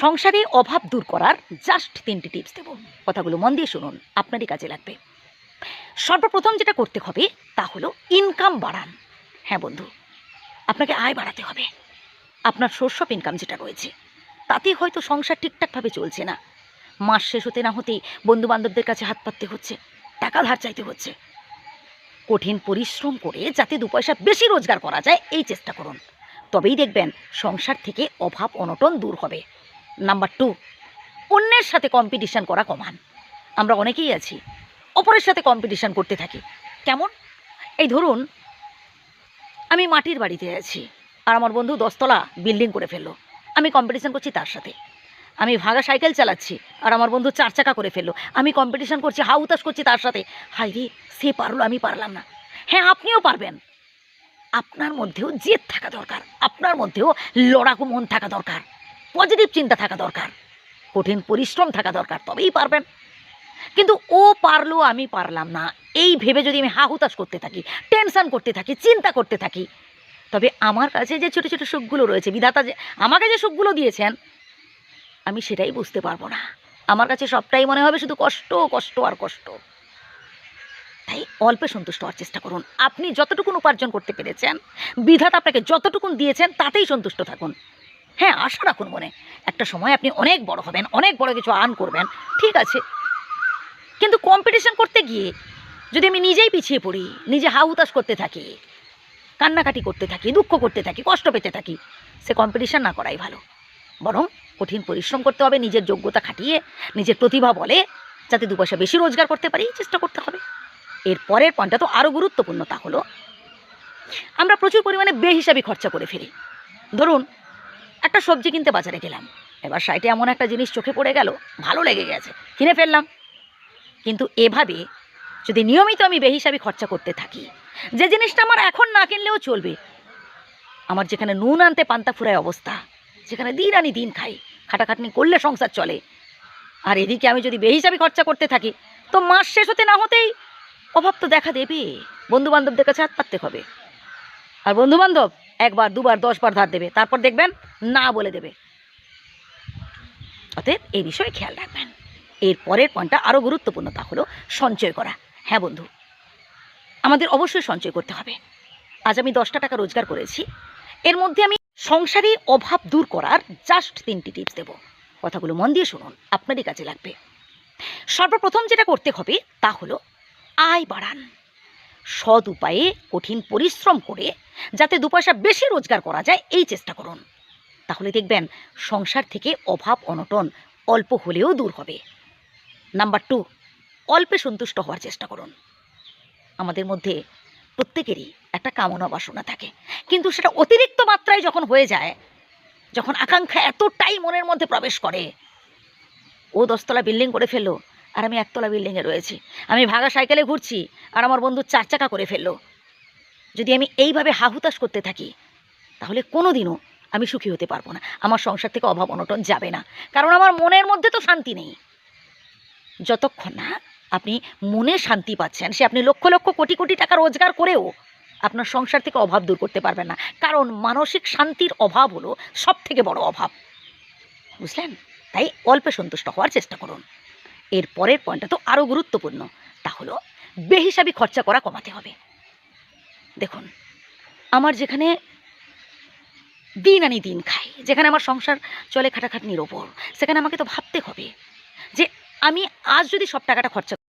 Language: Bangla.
সংসারে অভাব দূর করার জাস্ট তিনটি টিপস দেব। কথাগুলো মন দিয়ে শুনুন, আপনারই কাজে লাগবে। সর্বপ্রথম যেটা করতে হবে, তা হলো ইনকাম বাড়ান। হ্যাঁ বন্ধু, আপনাকে আয় বাড়াতে হবে। আপনার সোর্স অফ ইনকাম যেটা রয়েছে তাতে হয়তো সংসার ঠিকঠাকভাবে চলছে না। মাস শেষ হতে না হতেই বন্ধু বান্ধবদের কাছে হাত পাততে হচ্ছে, টাকা ধার চাইতে হচ্ছে। কঠিন পরিশ্রম করে যাতে দু পয়সা বেশি রোজগার করা যায়, এই চেষ্টা করুন। তবেই দেখবেন সংসার থেকে অভাব অনটন দূর হবে। নাম্বার টু অন্যের সাথে কম্পিটিশান করা কমান। আমরা অনেকেই আছি, অপরের সাথে কম্পিটিশান করতে থাকি। কেমন? এই ধরুন, আমি মাটির বাড়িতে আছি, আর আমার বন্ধু দশতলা বিল্ডিং করে ফেলল। আমি কম্পিটিশান করছি তার সাথে। আমি ভাগা সাইকেল চালাচ্ছি, আর আমার বন্ধু চার চাকা করে ফেলল। আমি কম্পিটিশন করছি হা উতাস করছি তার সাথে। হাই রে, সে পারল, আমি পারলাম না। হ্যাঁ আপনিও পারবেন। আপনার মধ্যেও জেদ থাকা দরকার। আপনার মধ্যেও লড়াকু মন থাকা দরকার। পজিটিভ চিন্তা থাকা দরকার, কঠিন পরিশ্রম থাকা দরকার, তবেই পারবেন। কিন্তু ও পারল, আমি পারলাম না। এই ভেবে যদি আমি হা হুতাশ করতে থাকি, টেনশন করতে থাকি, চিন্তা করতে থাকি, তবে আমার কাছে যে ছোটো ছোটো সুখগুলো রয়েছে, বিধাতা যে আমাকে যে সুখগুলো দিয়েছেন, আমি সেটাই বুঝতে পারব না। আমার কাছে সবটাই মনে হবে শুধু কষ্ট কষ্ট আর কষ্ট। তাই অল্পে সন্তুষ্ট হওয়ার চেষ্টা করুন। আপনি যতটুকুন উপার্জন করতে পেরেছেন, বিধাতা আপনাকে যতটুকুন দিয়েছেন, তাতেই সন্তুষ্ট থাকুন। হ্যাঁ আশা রাখুন মনে। একটা সময় আপনি অনেক বড় হবেন, অনেক বড় কিছু আর্ন করবেন, ঠিক আছে। কিন্তু কম্পিটিশন করতে গিয়ে যদি আমি নিজেই পিছিয়ে পড়ি, নিজে হাউতাস করতে থাকি, কান্নাকাটি করতে থাকি, দুঃখ করতে থাকি, কষ্ট পেতে থাকি, সে কম্পিটিশন না করাই ভালো। বরং কঠিন পরিশ্রম করতে হবে, নিজের যোগ্যতা খাটিয়ে, নিজের প্রতিভা বলে, যাতে দু পয়সা বেশি রোজগার করতে পারি চেষ্টা করতে হবে। এর পরের পয়েন্টটা তো আরও গুরুত্বপূর্ণ, তা হলো, আমরা প্রচুর পরিমাণে বেহিসাবি খরচা করে ফেলি। ধরুন একটা সবজি কিনতে বাজারে গেলাম। এবার সাইটে এমন একটা জিনিস চোখে পড়ে গেল, ভালো লেগে গেছে, কিনে ফেললাম। কিন্তু এভাবে যদি নিয়মিত আমি বেহিসাবি খরচা করতে থাকি, যে জিনিসটা আমার এখন না কিনলেও চলবে, আমার যেখানে নুন আনতে পান্তা ফুরায় অবস্থা, যেখানে দিন আনি দিন খাই, খাটাখাটনি করলে সংসার চলে, আর এদিকে আমি যদি বেহিসাবি খরচা করতে থাকি, তো মাস শেষ হতে না হতেই অভাব তো দেখা দেবে। বন্ধু বান্ধবদের কাছে হাত পাততে হবে। আর বন্ধু বান্ধব একবার, দুবার, দশবার ধার দেবে। তারপর দেখবেন না বলে দেবে। অতএব এই বিষয়ে খেয়াল রাখবেন। এর পরের পয়েন্টটা আরও গুরুত্বপূর্ণ, তা হলো সঞ্চয় করা। হ্যাঁ বন্ধু, আমাদের অবশ্যই সঞ্চয় করতে হবে। আজ আমি দশটা টাকা রোজগার করেছি। এর মধ্যে আমি সংসারে অভাব দূর করার জাস্ট তিনটি টিপস দেব। কথাগুলো মন দিয়ে শুনুন, আপনারই কাজে লাগবে। সর্বপ্রথম যেটা করতে হবে, তা হলো আয় বাড়ান। সৎ উপায়ে কঠিন পরিশ্রম করে যাতে দু পয়সা বেশি রোজগার করা যায়, এই চেষ্টা করুন। তাহলে দেখবেন সংসার থেকে অভাব, অনটন অল্প হলেও দূর হবে। নাম্বার টু, অল্পে সন্তুষ্ট হওয়ার চেষ্টা করুন। আমাদের মধ্যে প্রত্যেকেরই একটা কামনা বাসনা থাকে। কিন্তু সেটা অতিরিক্ত মাত্রায় যখন হয়ে যায়, যখন আকাঙ্ক্ষা এতটাই মনের মধ্যে প্রবেশ করে, ও দশতলা বিল্ডিং করে ফেলল আর আমি একতলা বিল্ডিংয়ে রয়েছি। আমি ভাগা সাইকেলে ঘুরছি আর আমার বন্ধু চার চাকা করে ফেলল। যদি আমি এইভাবে হাহুতাশ করতে থাকি, তাহলে কোনো দিনও আমি সুখী হতে পারব না। আমার সংসার থেকে অভাব অনটন যাবে না। কারণ আমার মনের মধ্যে তো শান্তি নেই। যতক্ষণ না আপনি মনে শান্তি পাচ্ছেন, সে আপনি লক্ষ লক্ষ কোটি কোটি টাকা রোজগার করেও আপনার সংসার থেকে অভাব দূর করতে পারবেন না। কারণ মানসিক শান্তির অভাব হলো সব থেকে বড় অভাব। বুঝলেন? তাই অল্পে সন্তুষ্ট হওয়ার চেষ্টা করুন। এর পরের পয়েন্টটা তো আরও গুরুত্বপূর্ণ। তা হলো বেহিসাবি খরচা করা কমাতে হবে। দেখুন, আমার যেখানে দিন আনি দিন খাই। যেখানে আমার সংসার চলে খাটাখাটনির ওপর। সেখানে আমাকে তো ভাবতে হবে যে আমি আজ যদি সব টাকাটা খরচা